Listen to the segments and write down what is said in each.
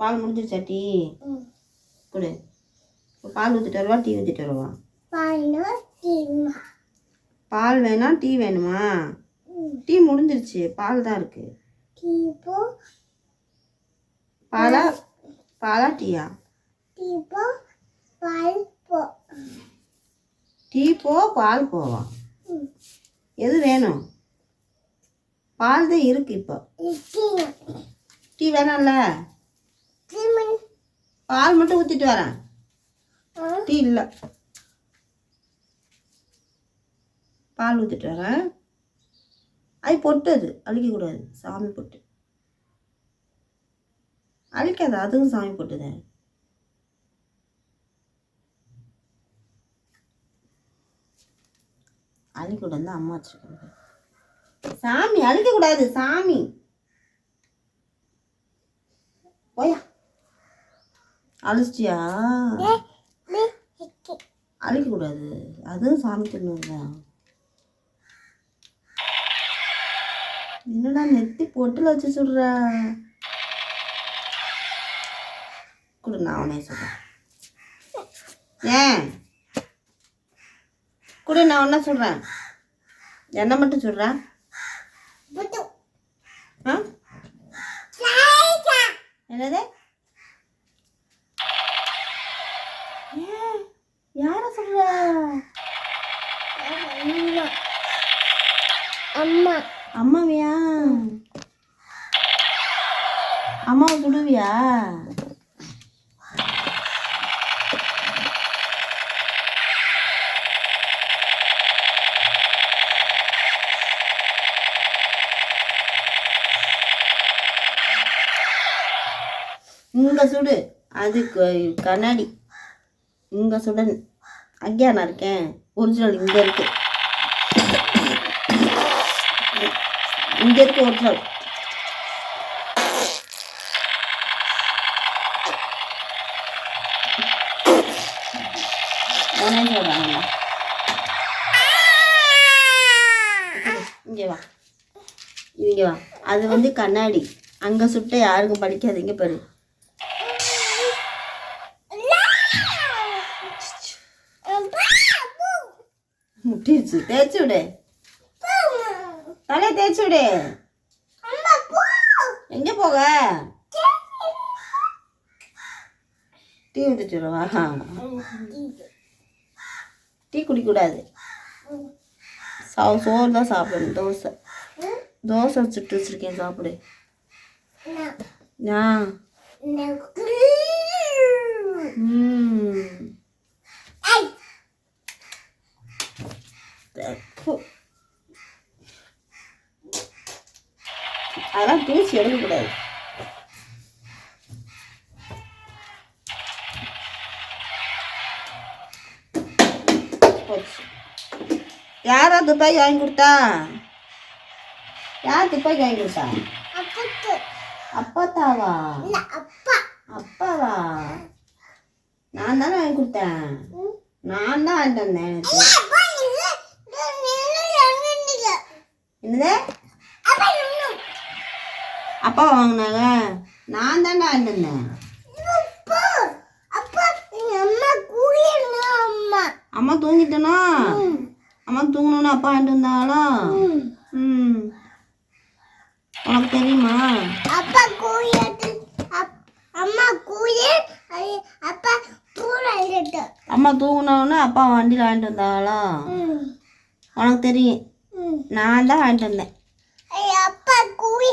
பால் முடிஞ்சிருச்சா டீ கொடு. இப்போ பால் ஊற்றிட்டு வரவா டீ ஊற்றிட்டு வரவா? பாலு தீமா பால் வேணா டீ வேணுமா? டீ முடிஞ்சிருச்சு பால் தான் இருக்கு. பாலா பாலா டீயா? டீ போ. பால் போவா? எது வேணும்? பால் தான் இருக்கு இப்போ. டீ வேணாம்ல? பால் மட்டும் ஊற்றிட்டு வரேன். டீ இல்லை. பால் ஊற்றிட்டு வரேன். அது பொட்டு அது அழிக்கக்கூடாது சாமி பொட்டு. அழிக்காது அதுவும் சாமி பொட்டுதான் அழிக்கூடாது அம்மா வச்சிருக்காங்க. சாமி அழிக்கக்கூடாது சாமி போயா ஹிக்கி அழிக்கக்கூடாது. அதுவும் சாமி தின்னுதான் என்னடா நெத்தி பொட்டில் வச்சு சுடுற? கொடு நான் அவனே சொல்கிறேன் ஏன்? கொடு நான் ஒன்றா சொல்கிறேன் என்ன மட்டும் சொல்கிறேன் என்னது ஏன் யாரை சொல்கிற அம்மா அம்மா. அம்மாவியா? அம்மாவை குடுவியா இங்க சுடு. அது க- கண்ணாடி. இங்க சுடன் அங்கேயா நான் இருக்கேன்? ஒரிஜினல் இங்க இருக்கு. இங்க இருக்கு நல்லா. இங்க வா. இங்க வா. அது வந்து கண்ணாடி. அங்க சுட்ட யாருக்கும் படிக்காது இங்க பாரு முட்டிடுச்சு தேய்ச்சி விடு. தலையை தேய்ச்சி விடு. எங்க போக? டீ ஊற்றிட்டு வரவா டீ குடிக்கக்கூடாது சா சோறு தான் சாப்பிடணும். தோசை. தோசை சுட்டு வச்சிருக்கேன் சாப்பிடு. ஆ ம். அதெல்லாம் தூசி எடுக்கக்கூடாது. போச்சு. யாரா துப்பாக்கி வாங்கி கொடுத்தா? யார் துப்பாக்கி வாங்கி கொடுத்தா? அப்பத்து அப்பாத்தாவா? அப்பா. அப்பாவா? நான் தானே வாங்கி கொடுத்தேன். நான் தான் வாங்கிட்டு வந்தேன் எனக்கு. என்னது? அப்பா வாங்கினாங்க. நான் தானே வாங்கிட்டு வந்தேன் அப்பா அப்பா எங்க அம்மா கூலியங்க அம்மா. அம்மா தூங்கிட்டனோ? அம்மா தூங்கணும்னு அப்பா வாங்கிட்டு வந்தாங்களோ ம். உனக்கு தெரியுமா? அப்பா கூலியது அம்மா கூலிய அப்பா பூராயிட்டு அம்மா தூங்கினோன்னு அப்பா வண்டியில் வாங்கிட்டு வந்தாங்களோ ம். உனக்கு தெரியும். நான் தான் வாங்கிட்டு வந்தேன். அப்பா கூலி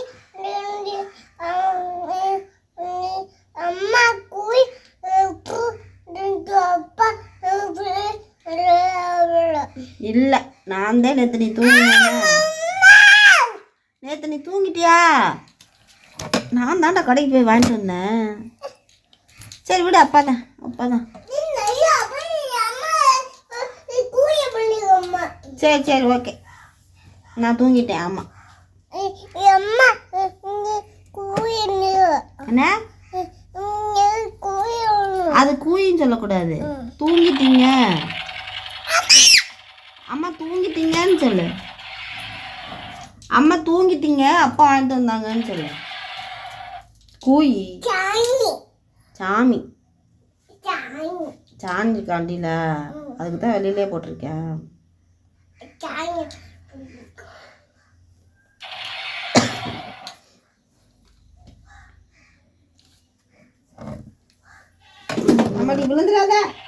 அம்மா அப்பா இல்லை நான் தான் நேற்று நீ தூங்கினேன். நேற்று நீ தூங்கிட்டியா? நான் தான்டா கடைக்கு போய் வாங்கிட்டு வந்தேன். சரி விடு அப்பா தான் அப்பா தான். சரி சரி ஓகே. நான் தூங்கிட்டேன் ஆமாம் என்ன? அது கூயின்னு சொல்லக்கூடாது. தூங்கிட்டீங்க. அம்மா தூங்கிட்டீங்கன்னு சொல்லு. அம்மா தூங்கிட்டீங்க அப்பா வாங்கிட்டு வந்தாங்கன்னு சொல்லு. கூய். சாமி. சாஞ்சி காண்டில அதுக்கு தான் வெளியிலே போட்டிருக்கேன். बुलंद रहता है